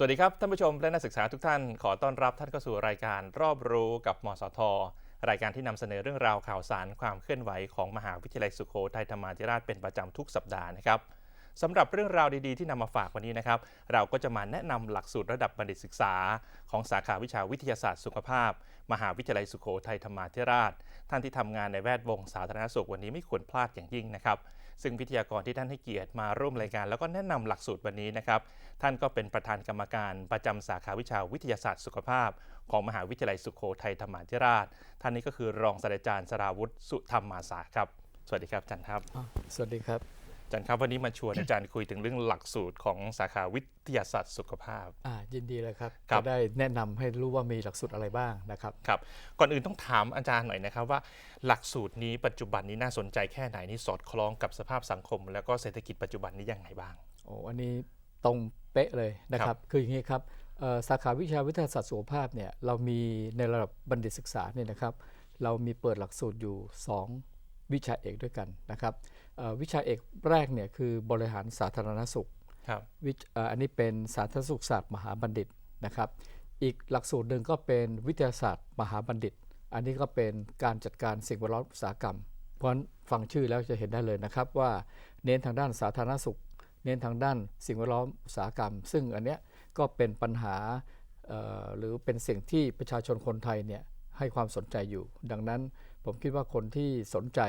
สวัสดีครับ ท่านผู้ชมและนักศึกษาทุกท่าน ขอต้อนรับท่านเข้าสู่รายการรอบรู้กับมสท รายการที่นำเสนอเรื่องราวข่าวสารความเคลื่อนไหวของมหาวิทยาลัยสุโขทัยธรรมาธิราชเป็นประจำทุกสัปดาห์นะครับสำหรับเรื่องราวดีๆ ที่นำมาฝากวันนี้นะครับ เราก็จะมาแนะนำหลักสูตรระดับบัณฑิตศึกษา ของสาขาวิชาวิทยาศาสตร์สุขภาพ มหาวิทยาลัยสุโขทัยธรรมาธิราช ท่านที่ทำงานในแวดวงสาธารณสุขวันนี้ไม่ควรพลาดอย่างยิ่งนะครับ ซึ่งวิทยากรที่ท่านให้เกียรติมาร่วมรายการ แล้วก็แนะนำหลักสูตรวันนี้นะครับท่านก็เป็นประธานกรรมการประจำสาขาวิชาวิทยาศาสตร์สุขภาพ ของมหาวิทยาลัยสุโขทัยธรรมาธิราช ท่านนี้ก็คือรองศาสตราจารย์สราวุฒิสุธรรมาสาครับ สวัสดีครับอาจารย์ครับ สวัสดีครับ อาจารย์ครับวันนี้มาชวนอาจารย์คุยถึงเรื่องหลักสูตรของสาขาวิทยาศาสตร์สุขภาพอ่ายินดีเลยครับครับจะได้แนะนำให้รู้ว่ามีหลักสูตรอะไรบ้างนะครับครับก่อนอื่นต้องถามอาจารย์หน่อยนะครับว่า หลักสูตรนี้ปัจจุบันนี้น่าสนใจแค่ไหนนี่สอดคล้องกับสภาพสังคม แล้วก็เศรษฐกิจปัจจุบันนี้ยังไงบ้างโอ้อันนี้ตรงเป๊ะเลยนะคครัรับบคืออย่างนี้ครับเอ่อสาขาวิชาวิทยาศาสตร์สุขภาพเนี่ยเรามีในระดับบัณฑิตศึกษาเนี่ยนะครับ เรามีเปิดหลักสูตรอยู่ 2 วิชาเอกด้วยกันนะครับเอ่อ วิชาเอกแรกเนี่ยคือบริหารสาธารณสุขครับวิชเอ่ออันนี้เป็นสาธารณสุขศาสตร์มหาบัณฑิตนะครับ อีกหลักสูตรหนึ่งก็เป็นวิทยาศาสตร์มหาบัณฑิต อันนี้ก็เป็นการจัดการสิ่งแวดล้อมอุตสาหกรรม เพราะฉะนั้นฟังชื่อแล้วจะเห็นได้เลยนะครับว่าเน้นทางด้านสาธารณสุข เน้นทางด้านสิ่งแวดล้อมอุตสาหกรรม ซึ่งอันเนี้ยก็เป็นปัญหาเอ่อหรือเป็นสิ่งที่ประชาชนคนไทยเนี่ยให้ความสนใจอยู่ ดังนั้นผมคิดว่าคนที่สนใจ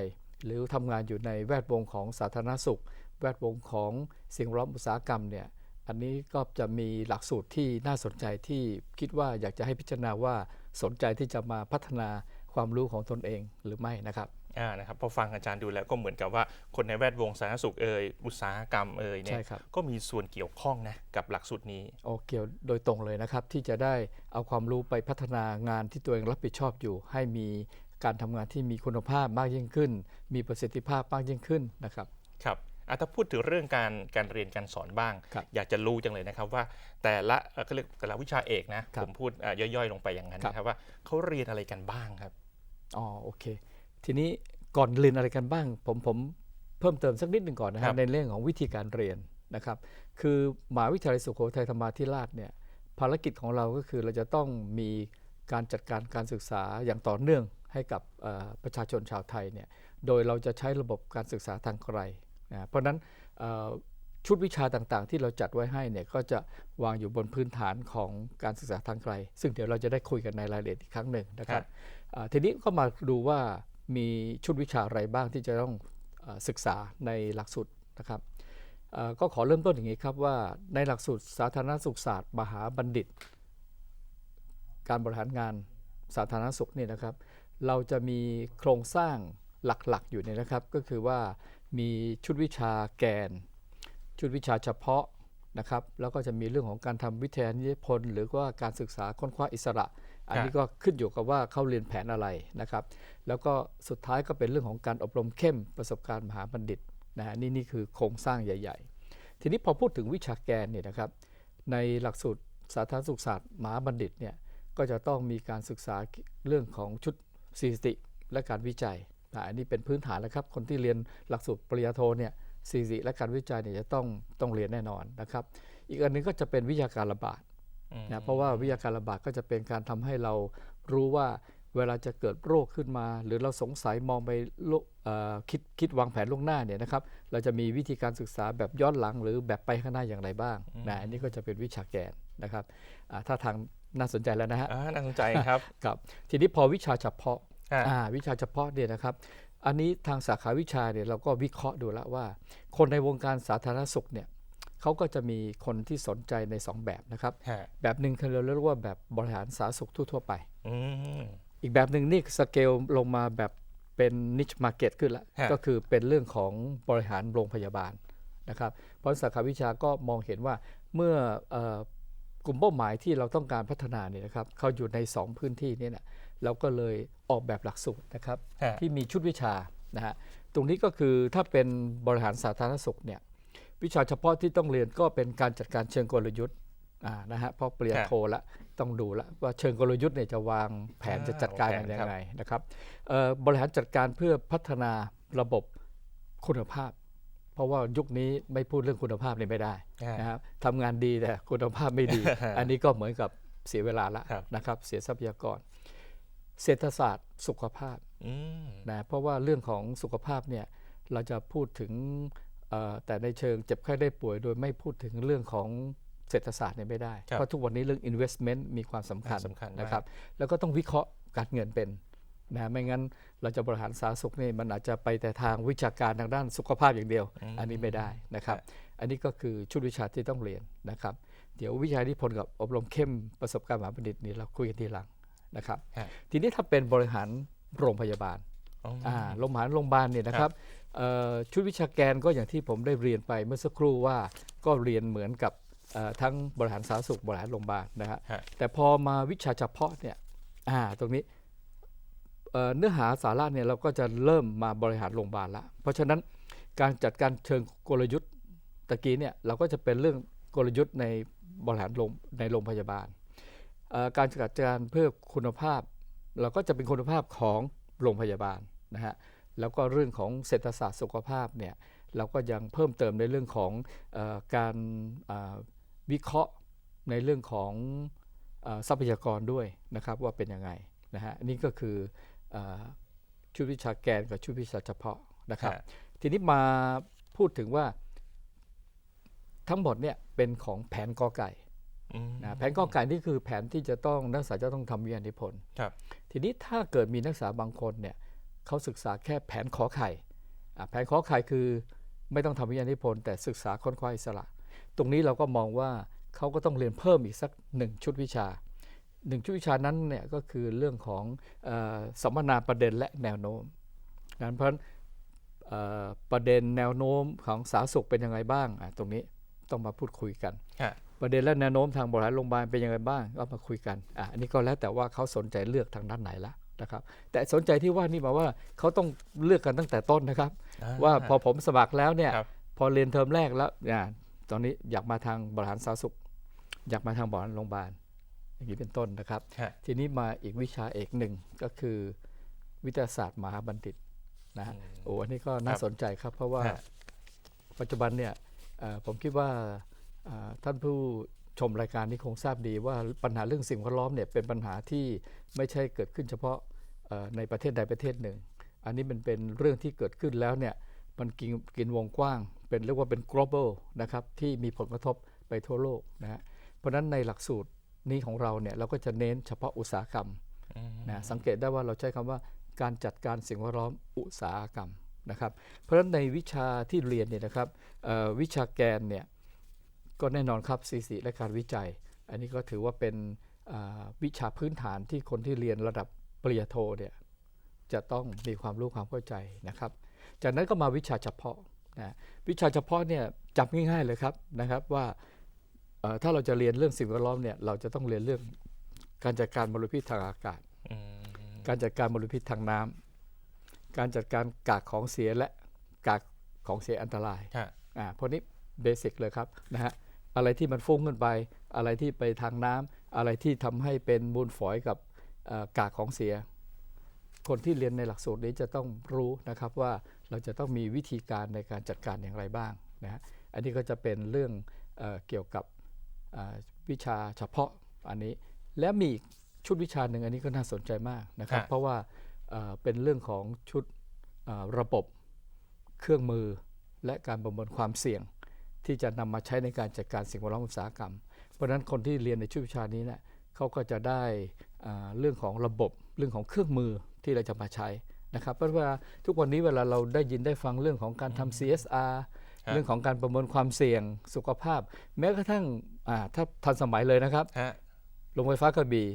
หรือทำงานอยู่ในแวดวงของสาธารณสุข แวดวงของสิ่งแวดล้อมอุตสาหกรรมเนี่ยอันนี้ก็จะมีหลักสูตรที่น่าสนใจที่คิดว่าอยากจะให้พิจารณาว่าสนใจที่จะมาพัฒนาความรู้ของตนเองหรือไม่นะครับอ่านะครับพอฟังอาจารย์ดูแล้วก็เหมือนกับว่าคนในแวดวงสาธารณสุขเอ่ยอุตสาหกรรมเอ่ยเนี่ใช่ยครับก็มีส่วนเกี่ยวข้องนะกับหลักสูตรนี้โอเกี่ยวโดยตรงเลยนะครับที่จะได้เอาความรู้ไปพัฒนางานที่ตัวเองรับผิดชอบอยู่ ให้มี การทำงานที่มีคุณภาพมากยิ่งขึ้น มีประสิทธิภาพมากยิ่งขึ้นนะครับครับอะถ้าพูดถึงเรื่องการการเรียนการสอนบ้างครับอยากจะรู้จังเลยนะครับว่าแต่ละเอ่อเขาเรียกแต่ละวิชาเอกนะครัผบมพูดอะย่อยๆ ลงไปอย่างนั้นครับนะครับว่าเขาเรียนอะไรกันบ้างครับอ๋อโอเค ทีนี้ก่อนเรียนอะไรกันบ้าง ผมผมเพิ่มเติมสักนิดหนึ่งก่อนนะครัฮะบในเรื่องของวิธีการเรียนนะครับ คือมหาวิทยาลัยสุโขทัยธรรมาธิราชเนี่ยภารกิจของเราก็คือเราจะต้องมีการจัดการการศึกษาอย่างต่อเนื่อง ให้กับเอ่อประชาชนชาวไทยเนี่ยโดยเราจะใช้ระบบการศึกษาทางไกลนะเพราะฉะนั้นเอ่อชุดวิชาต่างๆ ที่เราจัดไว้ให้เนี่ยก็จะวางอยู่บนพื้นฐานของการศึกษาทางไกล ซึ่งเดี๋ยวเราจะได้คุยกันในรายละเอียดอีกครั้งหนึ่งนะครับอ่าทีนี้ก็มาดูว่ามีชุดวิชาอะไรบ้างที่จะต้องเออศึกษาในหลักสูตรนะครับเอ่อก็ขอเริ่มต้นอย่างนี้ครับว่าในหลักสูตรสาธารณสุขศาสตร์ มหาบัณฑิต การบริหารงานสาธารณสุขเนี่ยนะครับ เราจะมีโครงสร้างหลักๆอยู่เนี่ยนะครับ ก็คือว่ามีชุดวิชาแกน ชุดวิชาเฉพาะนะครับ แล้วก็จะมีเรื่องของการทำวิทยานิพนธ์หรือว่าการศึกษาค้นคว้าอิสระ อันนี้ก็ขึ้นอยู่กับว่าเขาเรียนแผนอะไรนะครับ แล้วก็สุดท้ายก็เป็นเรื่องของการอบรมเข้มประสบการณ์มหาบัณฑิตนะฮะนี่นี่คือโครงสร้างใหญ่ ๆ ทีนี้พอพูดถึงวิชาแกนเนี่ยนะครับ ในหลักสูตรสาธารณสุขศาสตร์มหาบัณฑิตเนี่ยก็จะต้องมีการศึกษาเรื่องของชุด สถิติและการวิจัยนะอันนี้เป็นพื้นฐานแล้วครับ คนที่เรียนหลักสูตรปริญญาโทเนี่ยสถิติและการวิจัยเนี่ยจะต้องต้องเรียนแน่นอนนะครับ อีกอันหนึงก็จะเป็นวิทยาการระบาดนะเพราะว่าวิทยาการระบาดก็จะเป็นการทำให้เรารู้ว่าเวลาจะเกิดโรคขึ้นมา หรือเราสงสัยมองไปโลกเอ่อคิดคิดวางแผนล่วงหน้าเนี่ยนะครับเราจะมีวิธีการศึกษาแบบย้อนหลัง หรือแบบไปข้างหน้าอย่างไรบ้างนะอันนี้ก็จะเป็นวิชาแกนนะครับถ้าทาง น่าสนใจแล้วนะฮะอ่าน่าสนใจครับครับ ทีนี้พอวิชาเฉพาะฮะอ่าวิชาเฉพาะเนี่ยนะครับ อันนี้ทางสาขาวิชาเนี่ยเราก็วิเคราะห์ดูแล้วว่า คนในวงการสาธารณสุขเนี่ยเขาก็จะมีคนที่สนใจในสองแบบนะครับฮะแบบหนึ่งคือเราเรียกว่าแบบบริหารสาธารณสุขทั่ว ๆ ไปอืมอีกแบบหนึ่งนี่สเกลลงมาแบบเป็นนิชมาร์เก็ตขึ้นละฮะก็คือเป็นเรื่องของบริหารโรงพยาบาลนะครับ เพราะสาขาวิชาก็มองเห็นว่าเมื่อเอ่อ กลุ่มเป้าหมายที่เราต้องการพัฒนาเนี่ยนะครับเขาอยู่ใน 2 พื้นที่เนี่ยนะเราก็เลยออกแบบหลักสูตรนะครับฮะ ที่มีชุดวิชานะฮะตรงนี้ก็คือถ้าเป็นบริหารสาธารณสุขเนี่ยวิชาเฉพาะที่ต้องเรียนก็เป็นการจัดการเชิงกลยุทธ์อ่านะฮะเพราะเปลี่ยนครับโทละต้องดูละว่าเชิงกลยุทธ์เนี่ยจะวางแผนอ่าจะจัดการวางมันแผน ยังครับไงนะครับเอ่อบริหารจัดการเพื่อพัฒนาระบบคุณภาพพเพ ราะว่ายุคนี้ไม่พูดเรื่องคุณภาพนี่ไม่ได้อ่านนะครับทำงานดีแต่คุณภาพไม่ดี อันนี้ก็เหมือนกับเสียเวลาละครับนะครับ เสียทรัพยากร เศรษฐศาสตร์สุขภาพอืมนะเพราะว่าเรื่องของสุขภาพเนี่ยเราจะพูดถึงเอ่อแต่ในเชิงเจ็บไข้ได้ป่วย โดยไม่พูดถึงเรื่องของเศรษฐศาสตร์เนี่ยไม่ได้ครับเพราะทุกวันนี้เรื่อง investment มีความสำคัญสำคัญมากนะครับ แล้วก็ต้องวิเคราะห์การเงินเป็น นะไม่งั้นเราจะบริหารสาธารณสุขนี่มันอาจจะไปแต่ทางวิชาการทางด้านสุขภาพอย่างเดียว อันนี้ไม่ได้นะครับ อันนี้ก็คือชุดวิชาที่ต้องเรียนนะครับ เดี๋ยววิชานิพนธ์กับอบรมเข้มประสบการณ์มหาบัณฑิตนี่เราคุยกันทีหลังนะครับฮะทีนี้ถ้าเป็นบริหารโรงพยาบาลอ๋อออ่าโรงพยาบาลโรงพยาบาลเนี่ยนะครับเอ่อชุดวิชาแกนก็อย่างที่ผมได้เรียนไปเมื่อสักครู่ว่าก็เรียนเหมือนกับเอ่อทั้งบริหารสาธารณสุขบริหารโรงพยาบาลนะฮะฮะแต่พอมาวิชาเฉพาะเนี่ยอ่าตรงนี้ เนื้อหาสาระเนี่ยเราก็จะเริ่มมาบริหารโรงพยาบาลละเพราะฉะนั้นการจัดการเชิงกลยุทธ์ตะกี้เนี่ยเราก็จะเป็นเรื่องกลยุทธ์ในบริหารโรงในโรงพยาบาล การจัดการเพื่อคุณภาพ เราก็จะเป็นคุณภาพของโรงพยาบาลนะฮะแล้วก็เรื่องของเศรษฐศาสตร์สุขภาพเนี่ยเราก็ยังเพิ่มเติมในเรื่องของอการวิเคราะห์ในเรื่องของทรัพยากรด้วยนะครับว่าเป็นยังไงนะฮะนี่ก็คือ ชุดวิชาแกนกับชุดวิชาเฉพาะนะครับฮะทีนี้มาพูดถึงว่าทั้งหมดเนี่ยเป็นของแผนกอไก่อืมนะแผนกอไก่นี่คือแผนที่จะต้องนักศึกษาจะต้องทำวิทยานิพนธ์ครับทีนี้ถ้าเกิดมีนักศึกษาบางคนเนี่ยเขาศึกษาแค่แผนขอไข่อะแผนขอไข่คือไม่ต้องทำวิทยานิพนธ์แต่ศึกษาค้นคว้าอิสระ ตรงนี้เราก็มองว่าเขาก็ต้องเรียนเพิ่มอีกสักหนึ่งชุดวิชา หนึ่งชุดวิชานั้นเนี่ยก็คือเรื่องของเออสัมมนาประเด็นและแนวโน้มนั้นเพราะฉะนั้นเอ่อประเด็นแนวโน้มของสาธารณสุขเป็นยังไงบ้างอะตรงนี้ต้องมาพูดคุยกันฮะประเด็นและแนวโน้มทางบริหารโรงพยาบาลเป็นยังไงบ้างก็มาคุยกันอะอันนี้ก็แล้วแต่ว่าเขาสนใจเลือกทางด้านไหนละนะครับ แต่สนใจที่ว่านี่หมายว่าเขาต้องเลือกกันตั้งแต่ต้นนะครับ ว่าพอผมสมัครแล้วเนี่ยครับพอเรียนเทอมแรกแล้วเนี่ยตอนนี้อยากมาทางบริหารสาธารณสุข อยากมาทางบริหารโรงพยาบาล อย่างนี้เป็นต้นนะครับ ฮะ ทีนี้มาอีกวิชาเอกหนึ่งก็คือ วิทยาศาสตร์มหาบัณฑิตนะฮะโอ้อันนี้ก็น่าครับสนใจครับ เพราะว่าฮะ ปัจจุบันเนี่ยเอ่อผมคิดว่าเอ่อท่านผู้ชมรายการนี้คงทราบดีว่าปัญหาเรื่องสิ่งแวดล้อมเนี่ยเป็นปัญหาที่ไม่ใช่เกิดขึ้นเฉพาะเอ่อในประเทศใดประเทศหนึ่ง อันนี้มันเป็นเรื่องที่เกิดขึ้นแล้วเนี่ยมันกินกินวงกว้าง เป็นเรียกว่าเป็น global นะครับที่มีผลกระทบไปทั่วโลกนะฮะเพราะฉะนั้นในหลักสูตร นี้ของเราเนี่ยเราก็จะเน้นเฉพาะอุตสาหกรรมอืมนะสังเกตได้ว่าเราใช้คำว่าการจัดการสิ่งแวดล้อมอุตสาหกรรมนะครับเพราะฉะนั้นในวิชาที่เรียนเนี่ยนะครับเอ่อวิชาแกนเนี่ยก็แน่นอนครับสีสีและการวิจัย อันนี้ก็ถือว่าเป็นอ่าวิชาพื้นฐานที่คนที่เรียนระดับปริญญาโทเนี่ยจะต้องมีความรู้ความเข้าใจนะครับ จากนั้นก็มาวิชาเฉพาะนะวิชาเฉพาะเนี่ยจับง่ายๆเลยครับนะครับว่าเอ่อ ถ้าเราจะเรียนเรื่องสิ่งแวดล้อมเนี่ยเราจะต้องเรียนเรื่องการจัดการมลพิษทางอากาศอืมการจัดการมลพิษทางน้ำการจัดการกากของเสียและกากของเสียอันตรายฮะอ่าพวกนี้เบสิกเลยครับนะฮะอะไรที่มันฟุ้งขึ้นไป อะไรที่ไปทางน้ำอะไรที่ทำให้เป็นมูลฝอยกับเอ่อกากของเสีย คนที่เรียนในหลักสูตรนี้จะต้องรู้นะครับว่าเราจะต้องมีวิธีการในการจัดการอย่างไรบ้างนะฮะอันนี้ก็จะเป็นเรื่องเออเกี่ยวกับเอ่อ วิชาเฉพาะอันนี้ และมีอีกชุดวิชาหนึ่งอันนี้ก็น่าสนใจมากนะครับฮะเพราะว่าเอ่อเป็นเรื่องของชุดเอ่อระบบเครื่องมือและการประเมินความเสี่ยง ที่จะนำมาใช้ในการจัดการสิ่งแวดล้อมอุตสาหกรรม เพราะฉะนั้นคนที่เรียนในชุดวิชานี้เนี่ยเขาก็จะได้อ่าเรื่องของระบบเรื่องของเครื่องมือที่เราจะมาใช้นะครับเพราะว่าทุกวันนี้เวลาเราได้ยินได้ฟังเรื่องของการทำ CSR ฮะเรื่องของการประเมินความเสี่ยงสุขภาพ แม้กระทั่ง อ่าถ้าทันสมัยเลยนะครับฮะโรงไฟฟ้ากระบี่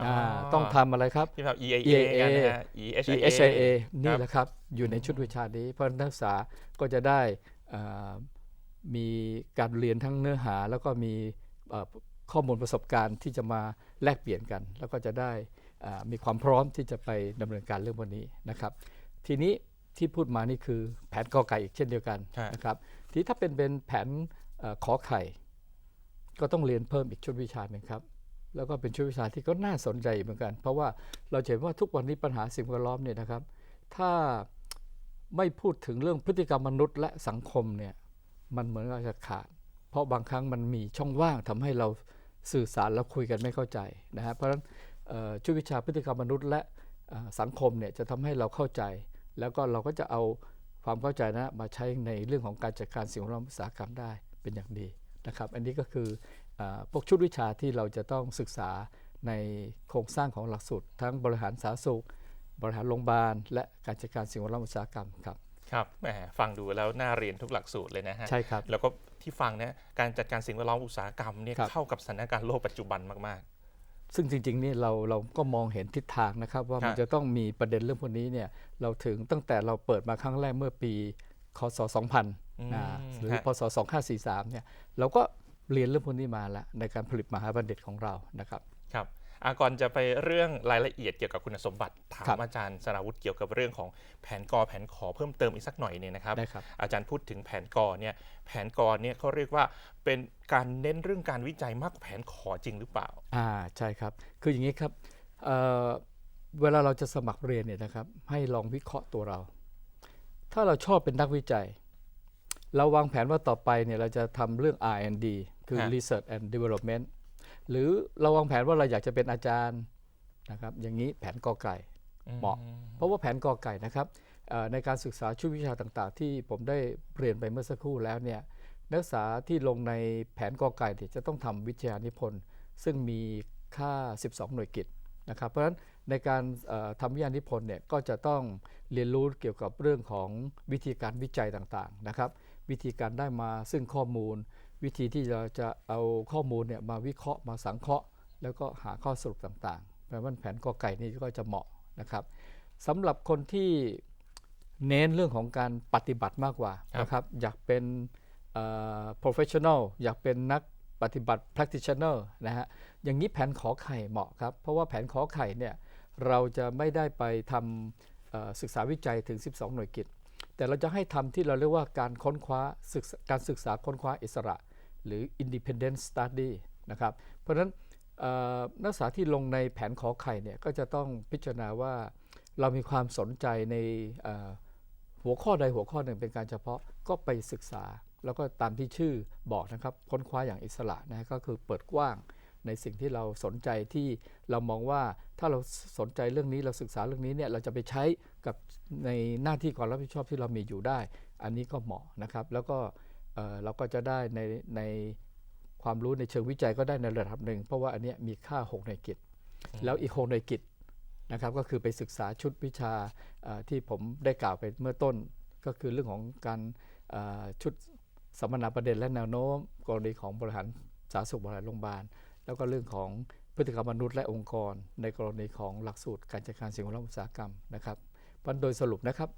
อ๋ออ่าต้องทำอะไรครับ ที่แบบ EIA EIA กันนะฮะ EHIA EHIA นี่ครับแหละครับ อยู่ในชุดวิชานี้ เพราะนักศึกษาก็จะได้อ่ามีการเรียนทั้งเนื้อหา แล้วก็มีเอ่อข้อมูลประสบการณ์ที่จะมาแลกเปลี่ยนกัน แล้วก็จะได้อ่ามีความพร้อมที่จะไปดำเนินการเรื่องวันนี้นะครับ ทีนี้ที่พูดมานี่คือแผนกอไก่อีกเช่นเดียวกันฮะนะครับ ทีนี้ถ้าเป็นเป็นแผนเอ่อขอไข่ ก็ต้องเรียนเพิ่มอีกชุดวิชาหนึ่งครับ แล้วก็เป็นชุดวิชาที่ก็น่าสนใจเหมือนกัน เพราะว่าเราเห็นว่าทุกวันนี้ปัญหาสิ่งแวดล้อมเนี่ยนะครับ ถ้าไม่พูดถึงเรื่องพฤติกรรมมนุษย์และสังคมเนี่ยมันเหมือนกับจะขาด เพราะบางครั้งมันมีช่องว่างทำให้เราสื่อสารแล้วคุยกันไม่เข้าใจนะฮะเพราะฉะนั้นชุดวิชาพฤติกรรมมนุษย์และสังคมเนี่ยจะทำให้เราเข้าใจ แล้วก็เราก็จะเอาความเข้าใจนะมาใช้ในเรื่องของการจัดการสิ่งแวดล้อมอุตสาหกรรมได้เป็นอย่างดี นะครับอันนี้ก็คือเออพวกชุดวิชาที่เราจะต้องศึกษาในโครงสร้างของหลักสูตร ทั้งบริหารสาธารณสุข บริหารโรงพยาบาล และการจัดการสิ่งแวดล้อมอุตสาหกรรมครับครับแหมฟังดูแล้วน่าเรียนทุกหลักสูตรเลยนะฮะใช่ครับแล้วก็ที่ฟังเนี่ยการจัดการสิ่งแวดล้อมอุตสาหกรรมเนี่ยครับเข้ากับสถานการณ์โลกปัจจุบันมากซึ่งจริงๆนี่เราเราก็มองเห็นทิศทางนะครับ ว่ามันครับจะต้องมีประเด็นเรื่องพวกนี้เนี่ยเราถึงตั้งแต่เราเปิดมาครั้งแรกเมื่อปี คศ2000อืมนะหรือฮะพศ2543เนี่ยเราก็เรียนเรื่องพวกนี้มาแล้วในการผลิตมหาบัณฑิตของเรานะครับๆครับอาก่อนจะไปเรื่องรายละเอียดเกี่ยวกับคุณสมบัติถาครัมบอาจารย์สราวุฒิเกี่ยวกับเรื่องของแผนกอแผนขอเพิ่มเติมอีกสักหน่อยเนี่ยนะครับได้ครับอาจารย์พูดถึงแผนกอเนี่ยแผนกอเนี่ยเขาเรียกว่าเป็นการเน้นเรื่องการวิจัยมากกว่าแผนขอจริงหรือเปล่าอ่าใช่ครับ คืออย่างนี้ครับเอ่อเวลาเราจะสมัครเรียนเนี่ยนะครับให้ลองวิเคราะห์ตัวเรา ถ้าเราชอบเป็นนักวิจัย เราวางแผนว่าต่อไปเนี่ยเราจะทำเรื่อง R&D คือ ฮะ Research and Development หรือเราวางแผนว่าเราอยากจะเป็นอาจารย์นะครับอย่างนี้แผนกอไก่ เหมาะ เพราะว่าแผนกอไก่นะครับเอ่อในการศึกษาชุดวิชาต่างๆ ที่ผมได้เรียนไปเมื่อสักครู่แล้วเนี่ยนักศึกษาที่ลงในแผนกอไก่เนี่ยจะต้องทำวิทยานิพนธ์ซึ่งมีค่า 12 หน่วยกิตนะครับเพราะฉะนั้น ในการทำวิทยานิพนธ์เนี่ยก็จะต้องเรียนรู้เกี่ยวกับเรื่องของวิธีการวิจัยต่างๆนะครับ วิธีการได้มาซึ่งข้อมูล วิธีที่เราจะเอาข้อมูลเนี่ยมาวิเคราะห์มาสังเคราะห์ แล้วก็หาข้อสรุปต่างๆแปลว่าแผนกอไก่นี่ก็จะเหมาะนะครับสำหรับคนที่เน้นเรื่องของการปฏิบัติมากกว่านะครับอยากเป็น professional อยากเป็นนักปฏิบัติ practitioner นะฮะ อย่างนี้แผนขอไข่เหมาะครับ เพราะว่าแผนขอไข่เนี่ย เราจะไม่ได้ไปทำศึกษาวิจัยถึง 12 หน่วยกิตแต่เราจะให้ทำที่เราเรียกว่าการค้นคว้าศึกาการศึกษาค้นคว้าอิสระ หรือ independent study นะครับ เพราะฉะนั้นนักศึกษาที่ลงในแผนขอไข่เนี่ยก็จะต้องพิจารณาว่าเรามีความสนใจในหัวข้อใดหัวข้อหนึ่งเป็นการเฉพาะก็ไปศึกษา แล้วก็ตามที่ชื่อบอกนะครับค้นคว้าอย่างอิสระนะก็คือเปิดกว้าง ในสิ่งที่เราสนใจที่เรามองว่าถ้าเราสนใจเรื่องนี้เราศึกษาเรื่องนี้เนี่ยเราจะไปใช้กับในหน้าที่ความรับผิดชอบที่เรามีอยู่ได้ อันนี้ก็เหมาะนะครับ แล้วก็เอ่อเราก็จะได้ในในความรู้ในเชิงวิจัยก็ได้ในระดับหนึ่ง เพราะว่าอันเนี้ยมีค่า6ในกิจ แล้วอีก6ในกิจนะครับก็คือไปศึกษาชุดวิชาเอ่อที่ผมได้กล่าวไปเมื่อต้น ก็คือเรื่องของการเอ่อชุดสัมมนาประเด็นและแนวโน้มกรณีของบริหารสาธารณสุขบริหารโรงพยาบาล แล้วก็เรื่องของพฤติกรรมมนุษย์และองค์กร ในกรณีของหลักสูตรการจัดการสิ่งแวดล้อมอุตสาหกรรมนะครับเพราะโดยสรุปนะครับ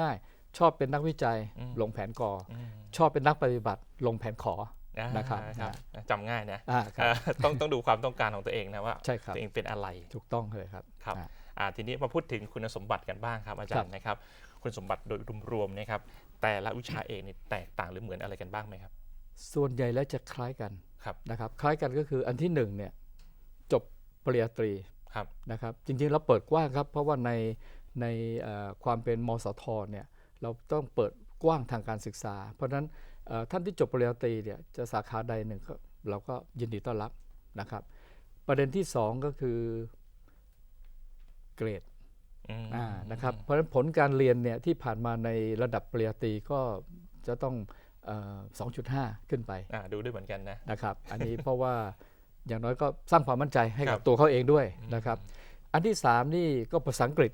ง่าย ๆ ชอบเป็นนักวิจัยอืมลงแผนกออืมชอบเป็นนักปฏิบัติลงแผนขออ่านะครับครับจำง่ายนะอ่าครับอ่าต้องต้องดูความต้องการของตัวเองนะว่าใช่ครับตัวเองเป็นอะไรถูกต้องเลยครับครับอ่าอ่าทีนี้มาพูดถึงคุณสมบัติกันบ้างครับอาจารย์นะครับคุณสมบัติโดยรวมๆนะครับแต่ละวิชาเอกนี่แตกต่างหรือเหมือนอะไรกันบ้างไหมครับ ส่วนใหญ่แล้วจะคล้ายกันครับ นะครับคล้ายกันก็คืออันที่หนึ่งเนี่ยจบปริญญาตรีครับนะครับจริงๆเราเปิดกว้างครับ เพราะว่าในในเอ่อความเป็นมสทเนี่ยเราต้องเปิดกว้างทางการศึกษา เพราะฉะนั้นเอ่อท่านที่จบปริญญาตรีเนี่ยจะสาขาใดหนึ่งก็เราก็ยินดีต้อนรับนะครับ ประเด็นที่สองก็คือเกรดอืมอ่านะครับเพราะฉะนั้นผลการเรียนเนี่ยที่ผ่านมาในระดับปริญญาตรีก็จะต้องเอ่อ 2.5 ขึ้นไปอ่าดูด้วยเหมือนกันนะนะครับ อันนี้เพราะว่าอย่างน้อยก็สร้างความมั่นใจให้ครักับบตัวเขาเองด้วยนะครับ อันที่ 3 นี่ก็ภาษาอังกฤษ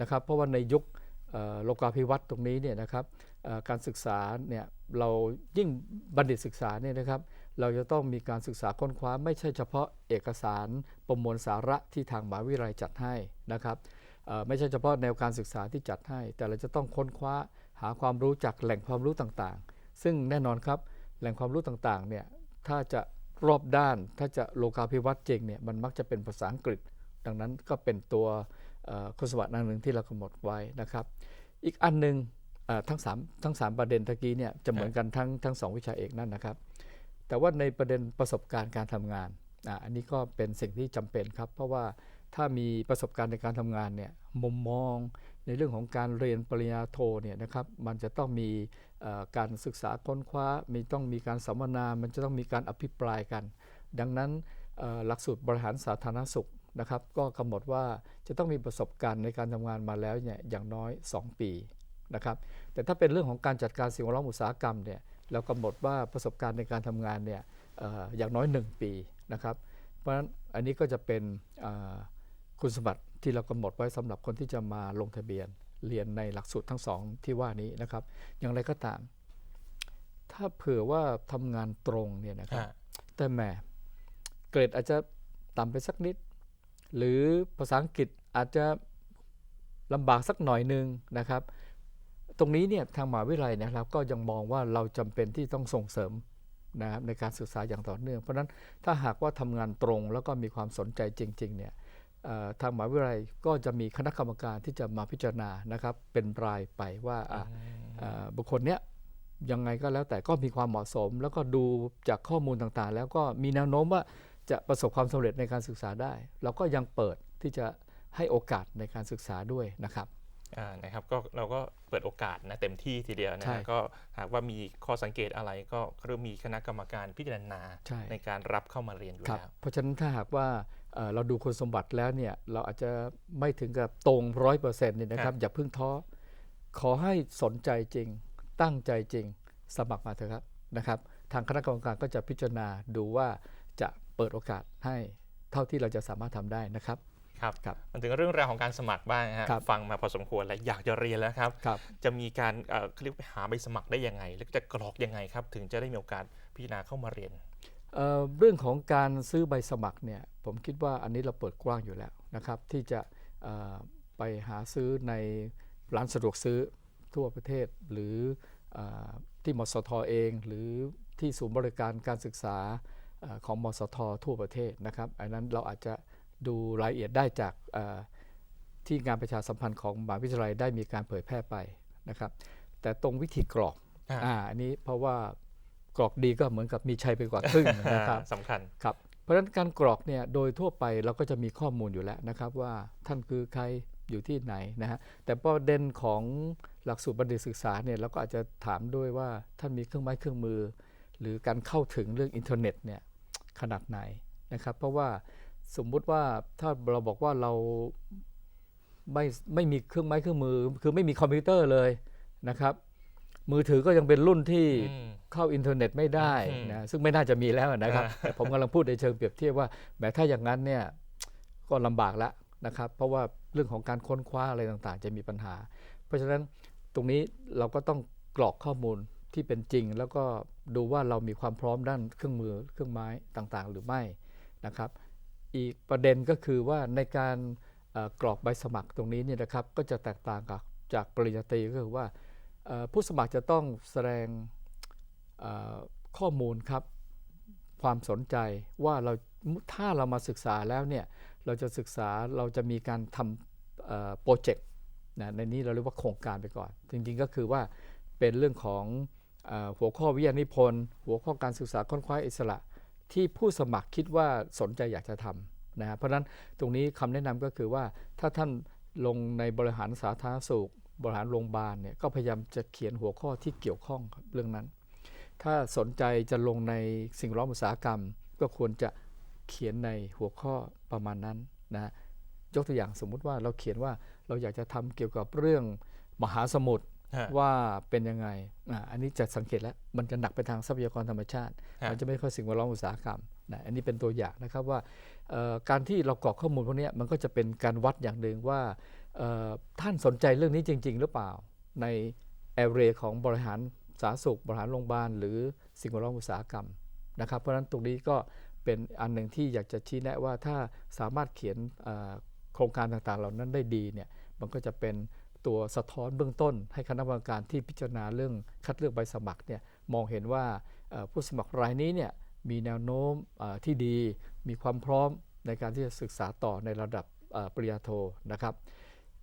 นะครับ เพราะว่าในยุคเอ่อโลกาภิวัตน์ตรงนี้เนี่ยนะครับเอ่อการศึกษาเนี่ยเรายิ่งบัณฑิตศึกษาเนี่ยนะครับ เราจะต้องมีการศึกษาค้นคว้าไม่ใช่เฉพาะเอกสารประมวลสาระที่ทางมหาวิทยาลัยจัดให้นะครับเอ่อไม่ใช่เฉพาะแนวการศึกษาที่จัดให้ แต่เราจะต้องค้นคว้าหาความรู้จากแหล่งความรู้ต่างๆ ซึ่งแน่นอนครับแหล่งความรู้ต่างๆเนี่ยถ้าจะรอบด้านถ้าจะโลกาภิวัตน์จริงเนี่ยมันมักจะเป็นภาษาอังกฤษ ดังนั้นก็เป็นตัวเอ่อคุณสมบัติอันหนึ่งที่เรากำหนดไว้นะครับ อีกอันหนึ่งทั้งสามทั้งสามประเด็นตะกี้เนี่ยจะเหมือนกันทั้งทั้งสองวิชาเอกนั่นนะครับ แต่ว่าในประเด็นประสบการณ์การทำงานอ,อันนี้ก็เป็นสิ่งที่จำเป็นครับ เพราะว่าถ้ามีประสบการณ์ในการทำงานเนี่ยมุมมองในเรื่องของการเรียนปริญญาโทเนี่ยนะครับมันจะต้องมี การศึกษาค้นคว้ามีต้องมีการสัมมนา มันจะต้องมีการอภิปรายกัน ดังนั้นหลักสูตรบริหารสาธารณสุขนะครับ ก็กำหนดว่าจะต้องมีประสบการณ์ในการทำงานมาแล้วเนี่ยอย่างน้อย 2 ปีนะครับแต่ถ้าเป็นเรื่องของการจัดการสิ่งแวดล้อมอุตสาหกรรมเนี่ยเรากำหนดว่าประสบการณ์ในการทำงานเนี่ยออย่างน้อย 1 ปีนะครับเพราะฉะนั้นอันนี้ก็จะเป็นคุณสมบัติที่เรากำหนดไว้สำหรับคนที่จะมาลงทะเบียน เรียนในหลักสูตรทั้งสองที่ว่านี้นะครับ อย่างไรก็ตาม ถ้าเผื่อว่าทำงานตรงเนี่ยนะครับฮะแต่แหมเกรดอาจจะต่ำไปสักนิด หรือภาษาอังกฤษอาจจะลำบากสักหน่อยหนึ่งนะครับ ตรงนี้เนี่ยทางมหาวิทยาลัยนะครับ ก็ยังมองว่าเราจำเป็นที่ต้องส่งเสริมนะครับในการศึกษาอย่างต่อเนื่อง เพราะฉะนั้นถ้าหากว่าทำงานตรงแล้วก็มีความสนใจจริง ๆ เนี่ยเอ่อ ทางมหาวิทยาลัยก็จะมีคณะกรรมการที่จะมาพิจารณานะครับเป็นรายไปว่าอะเอ่อบุคคลเนี้ยยังไงก็แล้วแต่ก็มีความเหมาะสม แล้วก็ดูจากข้อมูลต่างๆ แล้วก็มีแนวโน้มว่าจะประสบความสำเร็จในการศึกษาได้ เราก็ยังเปิดที่จะให้โอกาสในการศึกษาด้วยนะครับอ่านะครับก็เราก็เปิดโอกาสนะเต็มที่ทีเดียวนะใช่ฮะก็หากว่ามีข้อสังเกตอะไรก็เริ่มมีคณะกรรมการพิจารณาใช่ในการรับเข้ามาเรียนอยู่ครับแล้วเพราะฉะนั้นถ้าหากว่า เอ่อเราดูคุณสมบัติแล้วเนี่ยเราอาจจะไม่ถึงกับตรงร้อยเปอร์เซ็นต์เนี่ยนะคครัรับบอย่าเพิ่งท้อขอให้สนใจจริง ตั้งใจจริง สมัครมาเถอะครับนะครับ ทางคณะกรรมการก็จะพิจารณาดูว่าจะเปิดโอกาสให้เท่าที่เราจะสามารถทำได้นะครับครับครับมันถึงเรื่องราวของการสมัครบ้างนะฮะครับฟังมาพอสมควรแล้วอยากจะเรียนแล้วครับครับจะมีการเอ่อเขาเรียกว่าหาใบสมัครได้ยังไง แล้วจะกรอกยังไงครับ ถึงจะได้มีโอกาสพิจารณาเข้ามาเรียน เอ่อเรื่องของการซื้อใบสมัครเนี่ยผมคิดว่าอันนี้เราเปิดกว้างอยู่แล้วนะครับ ที่จะเอ่อไปหาซื้อในร้านสะดวกซื้อทั่วประเทศ หรือเออที่มสทเอง หรือที่ศูนย์บริการการศึกษาเออของมสททั่วประเทศนะครับอันนั้นเราอาจจะดูรายละเอียดได้จากเอ่อที่งานประชาสัมพันธ์ของมหาวิทยาลัยได้มีการเผยแพร่ไปนะครับ แต่ตรงวิธีกรอกอ่าอ่าอันนี้เพราะว่า กรอกดีก็เหมือนกับมีชัยไปกว่าครึ่งนะครับอ่าสำคัญครับเพราะฉะนั้นการกรอกเนี่ยโดยทั่วไปเราก็จะมีข้อมูลอยู่แล้วนะครับ ว่าท่านคือใครอยู่ที่ไหนนะฮะแต่ประเด็นของหลักสูตรบัณฑิตศึกษาเนี่ยเราก็อาจจะถามด้วยว่าท่านมีเครื่องไม้เครื่องมือ หรือการเข้าถึงเรื่องอินเทอร์เน็ตเนี่ยขนาดไหนนะครับ เพราะว่าสมมุติว่าถ้าเราบอกว่าเราไม่ไม่มีเครื่องไม้เครื่องมือ คือไม่มีคอมพิวเตอร์เลยนะครับ มือถือก็ยังเป็นรุ่นที่อืมเข้าอินเทอร์เน็ตไม่ได้อืมนะซึ่งไม่น่าจะมีแล้วนะครับอ่าแต่ผมกำลังพูดในเชิงเปรียบเทียบว่าแม้ถ้าอย่างนั้นเนี่ยก็ลำบากแล้วนะครับ เพราะว่าเรื่องของการค้นคว้าอะไรต่างๆ จะมีปัญหา เพราะฉะนั้นตรงนี้เราก็ต้องกรอกข้อมูลที่เป็นจริง แล้วก็ดูว่าเรามีความพร้อมด้านเครื่องมือเครื่องไม้ต่างๆ หรือไม่นะครับ อีกประเด็นก็คือว่าในการเอ่อกรอกใบสมัครตรงนี้เนี่ยนะครับก็จะแตกต่างกับจากปริญญาตรีก็คือว่าเอ่อ ผู้สมัครจะต้องแสดงข้อมูลครับ ความสนใจว่าเราถ้าเรามาศึกษาแล้วเนี่ย เราจะศึกษาเราจะมีการทำโปรเจกต์นะในนี้เราเรียกว่าโครงการไปก่อน จริงๆก็คือว่าเป็นเรื่องของอหัวข้อวิทยานิพนธ์ หัวข้อการศึกษาค้นคว้าอิสระ ที่ผู้สมัครคิดว่าสนใจอยากจะทำนะเพราะนั้นตรงนี้คำแนะนำก็คือว่าถ้าท่านลงในบริหารสาธารณสุข บริหารโรงพยาบาลเนี่ยก็พยายามจะเขียนหัวข้อที่เกี่ยวข้องกับเรื่องนั้น ถ้าสนใจจะลงในสิ่งแวดล้อมอุตสาหกรรม ก็ควรจะเขียนในหัวข้อประมาณนั้นนะฮะยกตัวอย่างสมมุติว่าเราเขียนว่าเราอยากจะทำเกี่ยวกับเรื่องมหาสมุทรฮะว่าเป็นยังไงอ่าอันนี้จะสังเกตแล้วมันจะหนักไปทางทรัพยากรธรรมชาติฮะมันจะไม่ค่อยสิ่งแวดล้อมอุตสาหกรรมนะอันนี้เป็นตัวอย่างนะครับว่าเอ่อการที่เรากรอกข้อมูลพวกเนี้ยมันก็จะเป็นการวัดอย่างหนึ่งว่าเอ่อ ท่านสนใจเรื่องนี้จริง ๆ หรือเปล่า ในแอเรียของบริหารสาธารณสุข บริหารโรงพยาบาล หรือสิ่งแวดล้อมอุตสาหกรรมนะครับ เพราะฉะนั้นตรงนี้ก็เป็นอันหนึ่งที่อยากจะชี้แนะว่าถ้าสามารถเขียนโครงการต่างๆ เหล่านั้นได้ดีเนี่ยมันก็จะเป็นตัวสะท้อนเบื้องต้น ให้คณะกรรมการที่พิจารณาเรื่องคัดเลือกใบสมัครเนี่ยมองเห็นว่าผู้สมัครรายนี้เนี่ยมีแนวโน้มที่ดี มีความพร้อมในการที่จะศึกษาต่อในระดับปริญญาโทนะครับ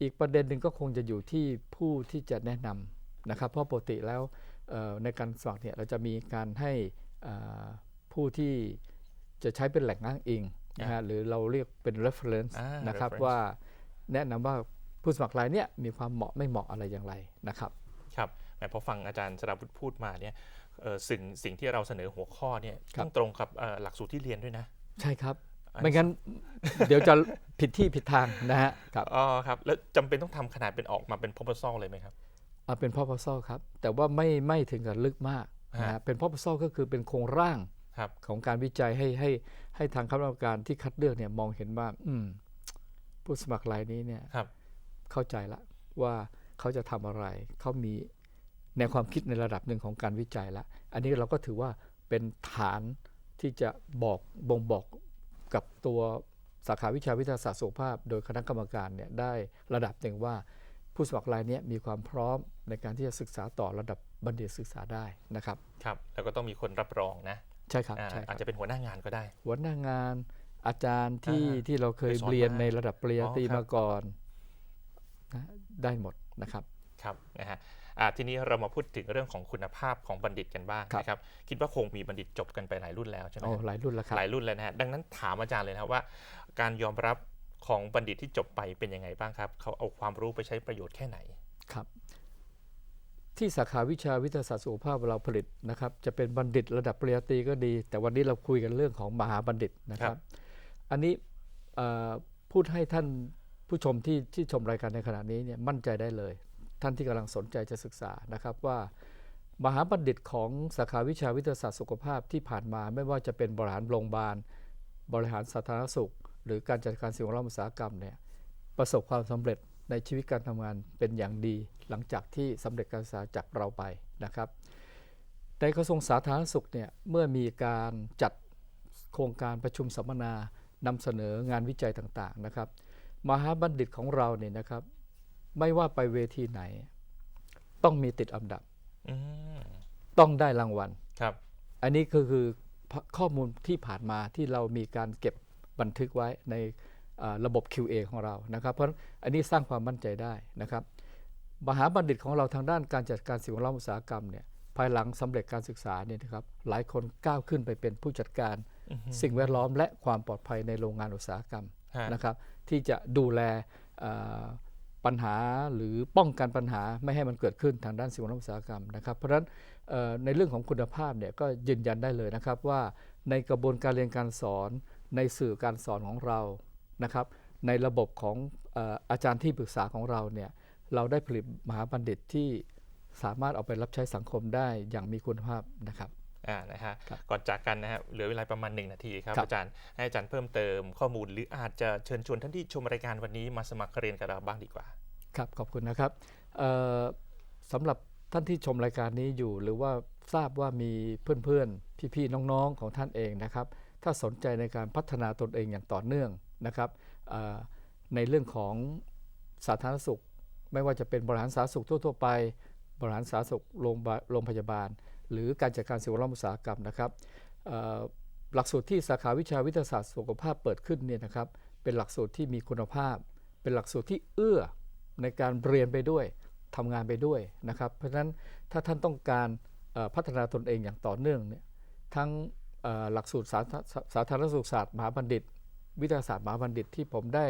อีกประเด็นหนึ่งก็คงจะอยู่ที่ผู้ที่จะแนะนำนะครับ เพราะปกติแล้วเอ่อในการสมัครเนี่ยเราจะมีการให้เอ่อผู้ที่จะใช้เป็นแหล่งอ้างอิงนะฮะหรือเราเรียกเป็น reference อ่านะครับ reference ว่าแนะนำว่าผู้สมัครรายเนี้ยมีความเหมาะไม่เหมาะอะไรอย่างไรนะครับครับแหมพอฟังอาจารย์สราวุฒิพูดมาเนี่ยเอ่อสิ่งสิ่งที่เราเสนอหัวข้อเนี่ยครับต้องตรงกับเอ่อหลักสูตรที่เรียนด้วยนะ ใช่ครับอัน ไม่งั้นเดี๋ยวจะผิดที่ผิดทางนะฮะครับอ๋อครับ แล้วจำเป็นต้องทำขนาดเป็นออกมาเป็น proposal เลยไหมครับเอาเป็นพ่อพซอครับ แต่ว่าไม่ไม่ถึงกับลึกมากนะฮะฮะเป็นพ่อพซอก็คือเป็นโครงร่างครับของการวิจัยให้ให้ให้ทางคณะกรรมการที่คัดเลือกเนี่ยมองเห็นว่า อืม ผู้สมัครรายนี้เนี่ยครับเข้าใจละว่าเขาจะทำอะไร เขามีแนวความคิดในระดับหนึ่งของการวิจัยละ อันนี้เราก็ถือว่าเป็นฐานที่จะบอกบ่งบอก กับตัวสาขาวิชาวิทยาศาสตร์สุขภาพ โดยคณะกรรมการเนี่ยได้ระดับหนึ่งว่า ผู้สมัครรายเนี้มีความพร้อมในการที่จะศึกษาต่อระดับบัณฑิตศึกษาได้นะครับครับ แล้วก็ต้องมีคนรับรองนะใช่ครับอ่าใช่คอารัจบจะเป็นหัวหน้างานก็ได้ หัวหน้างานอาจารย์ที่อ่าที่เราเคยเคยสอนเรียนมาในระดับปริญญาตรีอ๋อครับมาก่อนนะได้หมดนะครับครับนะฮะอ่า ทีนี้เรามาพูดถึงเรื่องของคุณภาพของบัณฑิตกันบ้างครับนะครับ คิดว่าคงมีบัณฑิตจบกันไปหลายรุ่นแล้วใช่ไหมโอ้ครับหลายรุ่นแล้วครับหลายรุ่นแล้วนะฮะดังนั้นถามอาจารย์เลยนะครับว่า การยอมรับของบัณฑิตที่จบไปเป็นยังไงบ้างครับ เขาเอาความรู้ไปใช้ประโยชน์แค่ไหนครับ ที่สาขาวิชาวิทยาศาสตร์สุขภาพเราผลิตนะครับ จะเป็นบัณฑิตระดับปริญญาตรีก็ดี แต่วันนี้เราคุยกันเรื่องของมหาบัณฑิตนะคครัรับบอันนี้เอ่อพูดให้ท่านผู้ชมที่ที่ชมรายการในขณะนี้เนี่ยมั่นใจได้เลย ท่านที่กำลังสนใจจะศึกษานะครับว่ามหาบัณฑิตของสาขาวิชาวิทยาศาสตร์สุขภาพที่ผ่านมาไม่ว่าจะเป็นบริหารโรงพยาบาล บริหารสาธารณสุข หรือการจัดการสิ่งแวดล้อมอุตสาหกรรมเนี่ยประสบความสำเร็จในชีวิตการทำงานเป็นอย่างดี หลังจากที่สำเร็จการศึกษาจากเราไปนะครับ ในกระทรวงสาธารณสุขเนี่ยเมื่อมีการจัดโครงการประชุมสัมมนานำเสนองานวิจัยต่างๆนะครับ มหาบัณฑิตของเราเนี่ยนะครับ ไม่ว่าไปเวทีไหน ต้องมีติดอันดับอืมต้องได้รางวัลครับ อันนี้ก็คือข้อมูลที่ผ่านมาที่เรามีการเก็บบันทึกไว้ในเอ่อระบบ QA ของเรานะครับ เพราะฉะนั้นอันนี้สร้างความมั่นใจได้นะครับ มหาบัณฑิตของเราทางด้านการจัดการสิ่งแวดล้อมอุตสาหกรรมเนี่ยภายหลังสำเร็จการศึกษาเนี่ยนะครับหลายคนก้าวขึ้นไปเป็นผู้จัดการอือฮึสิ่งแวดล้อมและความปลอดภัยในโรงงานอุตสาหกรรมฮะนะครับ ที่จะดูแลเอ่อ ปัญหาหรือป้องกันปัญหาไม่ให้มันเกิดขึ้นทางด้านสิ่งแวดล้อมอุตสาหกรรมนะครับ เพราะฉะนั้นในเรื่องของคุณภาพเนี่ยก็ยืนยันได้เลยนะครับว่าในกระบวนการเรียนการสอนในสื่อการสอนของเรานะครับ ในระบบของอออาจารย์ที่ปรึกษาของเราเนี่ยเราได้ผลิตมหาบัณฑิตที่สามารถเอาไปรับใช้สังคมได้อย่างมีคุณภาพนะครับ อ่านะฮะครับก่อนจากกันนะฮะเหลือเวลาประมาณ 1 นาทีครับครับ อาจารย์ให้อาจารย์เพิ่มเติมข้อมูล หรืออาจจะเชิญชวนท่านที่ชมรายการวันนี้มาสมัครเรียนกับเราบ้างดีกว่า ครับ ขอบคุณนะครับเอ่อสำหรับท่านที่ชมรายการนี้อยู่ หรือว่าทราบว่ามีเพื่อนๆ พี่ๆ น้องๆ ของท่านเองนะครับ ถ้าสนใจในการพัฒนาตนเองอย่างต่อเนื่องนะครับเอ่อในเรื่องของสาธารณสุข ไม่ว่าจะเป็นบริหารสาธารณสุขทั่วๆไป บริหารสาธารณสุขโรงพยาบาล หรือการจัดการสิ่งแวดล้อมอุตสาหกรรมนะครับหลักสูตรที่สาขาวิชาวิทยาศาสตร์สุขภาพเปิดขึ้นเนี่ยนะครับเป็นหลักสูตรที่มีคุณภาพ เป็นหลักสูตรที่เอื้อในการเรียนไปด้วยทำงานไปด้วยนะครับเพราะฉะนั้นถ้าท่านต้องการพัฒนาตนเองอย่างต่อเนื่องเนี่ยทั้งหลักสูตรสาธาสาธารณสุขศาสตร์มหาบัณฑิต วิทยาศาสตร์มหาบัณฑิตที่ผมได้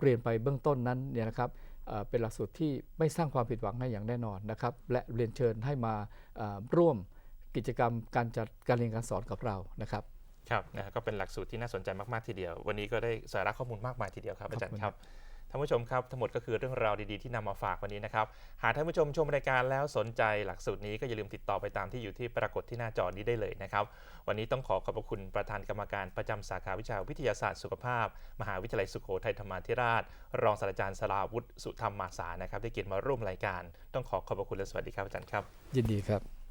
เรียนไปเบื้องต้นนั้นเนี่ยนะครับ เอ่อเป็นหลักสูตรที่ไม่สร้างความผิดหวังให้อย่างแน่นอนนะครับ และเรียนเชิญให้มาเอ่อร่วมกิจกรรมการจัดการเรียนการสอนกับเรานะครับครับนะฮะก็เป็นหลักสูตรที่น่าสนใจมาก ๆ ทีเดียว วันนี้ก็ได้สาระข้อมูลมากมายทีเดียวครับขอบอาจารคุณย์ครับ ท่านผู้ชมครับทั้งหมดก็คือเรื่องราวดีๆที่นำมาฝากวันนี้นะครับ หากท่านผู้ชมชมรายการแล้วสนใจหลักสูตรนี้ก็อย่าลืมติดต่อไปตามที่อยู่ที่ปรากฏที่หน้าจอนี้ได้เลยนะครับ วันนี้ต้องขอขอบคุณประธานกรรมการประจำสาขาวิชาวิทยาศาสตร์สุขภาพ มหาวิทยาลัยสุโขทัยธรรมาธิราช รองศาสตราจารย์สราวุฒิสุธรรมมาสานะครับได้เกียรติมาร่วมรายการ ต้องขอขอบคุณและสวัสดีครับอาจารย์ครับ ยินดีครับ